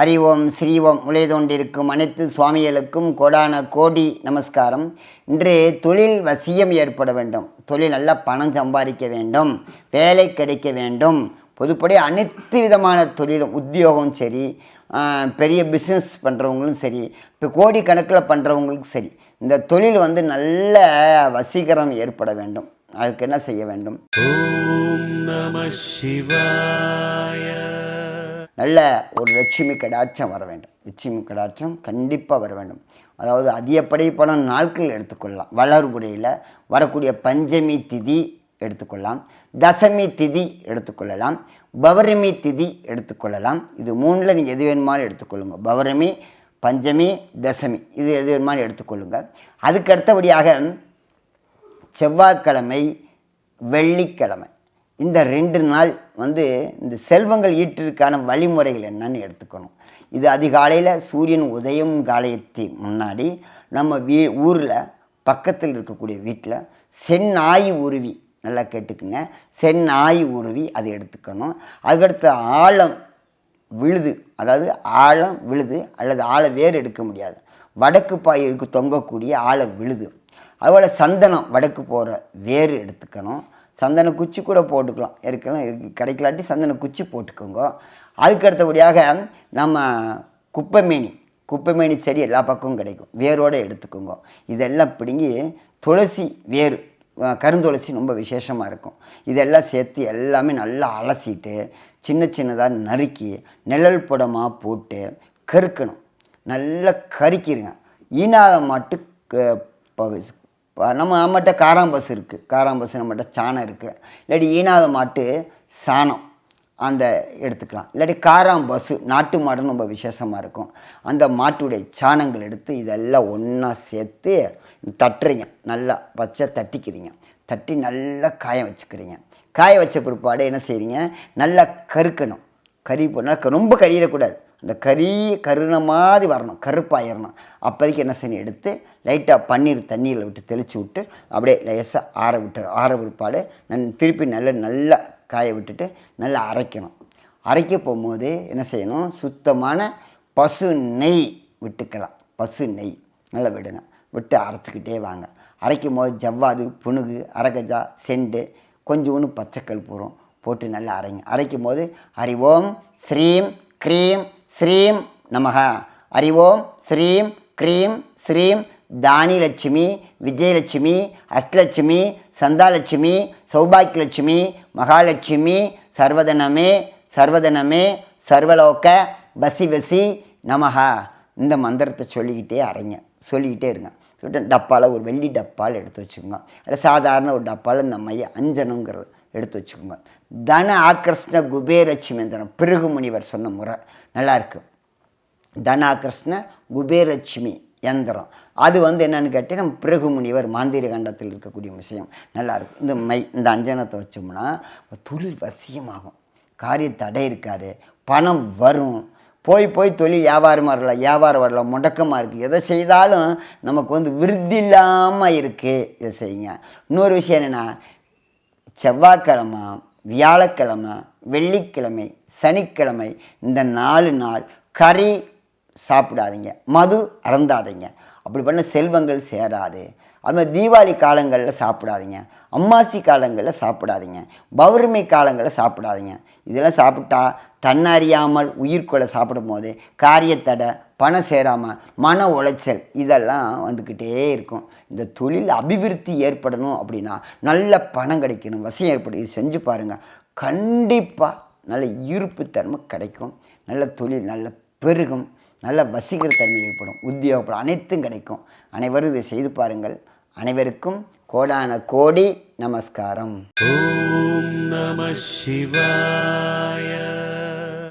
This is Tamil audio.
அறிவோம் ஸ்ரீவோம் உழைதோண்டிருக்கும் அனைத்து சுவாமிகளுக்கும் கோடான கோடி நமஸ்காரம். இன்று தொழில் வசியம் ஏற்பட வேண்டும். தொழில் நல்லா பணம் சம்பாதிக்க வேண்டும். வேலை கிடைக்க வேண்டும். பொதுப்படி அனைத்து விதமான தொழிலும் உத்தியோகம் சரி பெரிய பிஸ்னஸ் பண்ணுறவங்களும் சரி இப்போ கோடி கணக்கில் பண்ணுறவங்களுக்கும் சரி இந்த தொழில் வந்து நல்ல வசீகரம் ஏற்பட வேண்டும். அதுக்கு என்ன செய்ய வேண்டும்? ஓம் நம சிவாய. நல்ல ஒரு லட்சுமி கடாட்சம் வர வேண்டும். லட்சுமி கடாட்சம் கண்டிப்பாக வர வேண்டும். அதாவது அதிகப்படை பணம் நாட்கள் எடுத்துக்கொள்ளலாம். வளர்புறையில் வரக்கூடிய பஞ்சமி திதி எடுத்துக்கொள்ளலாம். தசமி திதி எடுத்துக்கொள்ளலாம். பௌர்ணமி திதி எடுத்துக்கொள்ளலாம். இது மூணில் நீங்கள் எது வேணுமாலும் எடுத்துக்கொள்ளுங்க. பௌர்ணமி பஞ்சமி தசமி. இது எது வேணுமாலும் எடுத்துக்கொள்ளுங்க. அதுக்கு அடுத்தபடியாக செவ்வாய்க்கிழமை வெள்ளிக்கிழமை. இந்த ரெண்டு நாள் வந்து இந்த செல்வங்கள் ஈட்டிற்கான வழிமுறைகள் என்னன்னு எடுத்துக்கணும். இது அதிகாலையில் சூரியன் உதயம் காலயத்தி முன்னாடி நம்ம வீ ஊரில் பக்கத்தில் இருக்கக்கூடிய வீட்டில் செந்நாய் உருவி நல்லா கேட்டுக்குங்க. செந்நாய் உருவி அதை எடுத்துக்கணும். அதுக்கடுத்து ஆழம் விழுது அதாவது ஆழம் விழுது அல்லது ஆழ வேறு எடுக்க முடியாது. வடக்கு பாயிற்கு தொங்கக்கூடிய ஆழ விழுது. அதுபோல் சந்தனம் வடக்கு போகிற வேர் எடுத்துக்கணும். சந்தன குச்சி கூட போட்டுக்கலாம். இருக்கலாம் கிடைக்கலாட்டி சந்தன குச்சி போட்டுக்கோங்க. அதுக்கு அடுத்தபடியாக நம்ம குப்பைமேனி குப்பைமேனி செடி எல்லா பக்கமும் கிடைக்கும். வேரோடு எடுத்துக்கோங்க. இதெல்லாம் பிடுங்கி துளசி வேர் கருந்துளசி ரொம்ப விசேஷமாக இருக்கும். இதெல்லாம் சேர்த்து எல்லாமே நல்லா அலசிட்டு சின்ன சின்னதாக நறுக்கி நிழல் புடமாக போட்டு கருக்கணும். நல்லா கருக்கிடுங்க ஈனாத மாட்டு க- நம்ம நம்மகிட்ட காராம்பஸ் இருக்குது காராம்பஸ் நம்மகிட்ட சாணம் இருக்குது இல்லாட்டி ஈனாத மாட்டு சாணம் அந்த எடுத்துக்கலாம். இல்லாட்டி காராம்பசு நாட்டு மாடுன்னு ரொம்ப விசேஷமாக இருக்கும். அந்த மாட்டுடைய சாணங்கள் எடுத்து இதெல்லாம் ஒன்றா சேர்த்து தட்டுறீங்க. நல்லா பச்சை தட்டிக்கிறீங்க. தட்டி நல்லா காய வச்சுக்கிறீங்க. காய வச்ச பிற்பாடு என்ன செய்கிறீங்க நல்லா கருக்கணும். கறி போனால் ரொம்ப கறியிடக்கூடாது. அந்த கறி கருணை மாதிரி வரணும் கருப்பாயிடணும் அப்போதைக்கு என்ன செய்யணும் எடுத்து லைட்டாக பன்னீர் தண்ணியில் விட்டு தெளித்து விட்டு அப்படியே லேசாக ஆற விட்டு ஆற பிற்பாடு நன் திருப்பி நல்லா நல்லா காய விட்டுட்டு நல்லா அரைக்கணும். அரைக்க போகும்போது என்ன செய்யணும்? சுத்தமான பசு நெய் விட்டுக்கலாம். பசு நெய் நல்லா விடுங்க. விட்டு அரைச்சிக்கிட்டே வாங்க. அரைக்கும் போது ஜவ்வாது புணுகு அரகஜா செண்டு கொஞ்சோண்டு பச்சைக்கல் பூரம் போட்டு நல்லா அரைங்க. அரைக்கும் போது அறிவோம் ஸ்ரீம் க்ரீம் ஸ்ரீம் நமக. அறிவோம். ஸ்ரீம் க்ரீம் ஸ்ரீம் தானிலட்சுமி விஜயலட்சுமி அஷ்டலட்சுமி சந்தாலட்சுமி சௌபாக்கியலட்சுமி மகாலட்சுமி சர்வதனமே சர்வதனமே சர்வலோக பசி வசி நமக. இந்த மந்திரத்தை சொல்லிக்கிட்டே அரைங்க. சொல்லிக்கிட்டே இருங்க. சொல்லிட்டு டப்பாவில் ஒரு வெள்ளி டப்பால் எடுத்து வச்சுக்கோங்க. சாதாரண ஒரு டப்பாவில் இந்த மைய அஞ்சனுங்கிறது எடுத்து வச்சுக்கோங்க. தன ஆகிருஷ்ண குபேரட்சுமேந்திரன் பிருகு முனிவர் சொன்ன முறை நல்லா தன தனாகிருஷ்ண குபேரட்சுமி யந்திரம். அது வந்து என்னன்னு கேட்டால் நம்ம பிறகு முனிவர் மாந்திர கண்டத்தில் இருக்கக்கூடிய விஷயம். நல்லா இருக்கும் இந்த மை இந்த அஞ்சனத்தை வச்சோம்னா தொழில் வசியமாகும். காரிய தடை இருக்காது. பணம் வரும். போய் போய் தொழில் வியாபாரமாக வரல வியாபாரம் வரல முடக்கமாக இருக்குது எதை செய்தாலும் நமக்கு வந்து விருத்தி இல்லாமல் இருக்குது இதை செய்யுங்க. இன்னொரு விஷயம் என்னென்னா செவ்வாய்க்கிழமை வியாழக்கிழமை வெள்ளிக்கிழமை சனிக்கிழமை இந்த நாலு நாள் கறி சாப்பிடாதீங்க மது அறந்தாதீங்க அப்படி பண்ண செல்வங்கள் சேராது. அது மாதிரி தீபாவளி காலங்களில் சாப்பிடாதீங்க. அம்மாசி காலங்களில் சாப்பிடாதீங்க. பௌர்ணமி காலங்களில் சாப்பிடாதீங்க. இதெல்லாம் சாப்பிட்டா தன்னறியாமல் உயிர்கொலை சாப்பிடும் போது காரியத்தடை பணம் சேராமல் மன உளைச்சல் இதெல்லாம் வந்துக்கிட்டே இருக்கும். இந்த தொழில் அபிவிருத்தி ஏற்படணும் அப்படின்னா நல்ல பணம் கிடைக்கணும் வசியம் ஏற்படும் இது செஞ்சு பாருங்கள் கண்டிப்பாக நல்ல இருப்புத்தன்மை கிடைக்கும். நல்ல தொழில் நல்ல பெருகும். நல்ல வசீகர தன்மை ஏற்படும். உத்தியோகப்படும் அனைத்தும் கிடைக்கும். அனைவரும் இதை செய்து பாருங்கள். அனைவருக்கும் கோடான கோடி நமஸ்காரம். ஓம் நம சிவாய.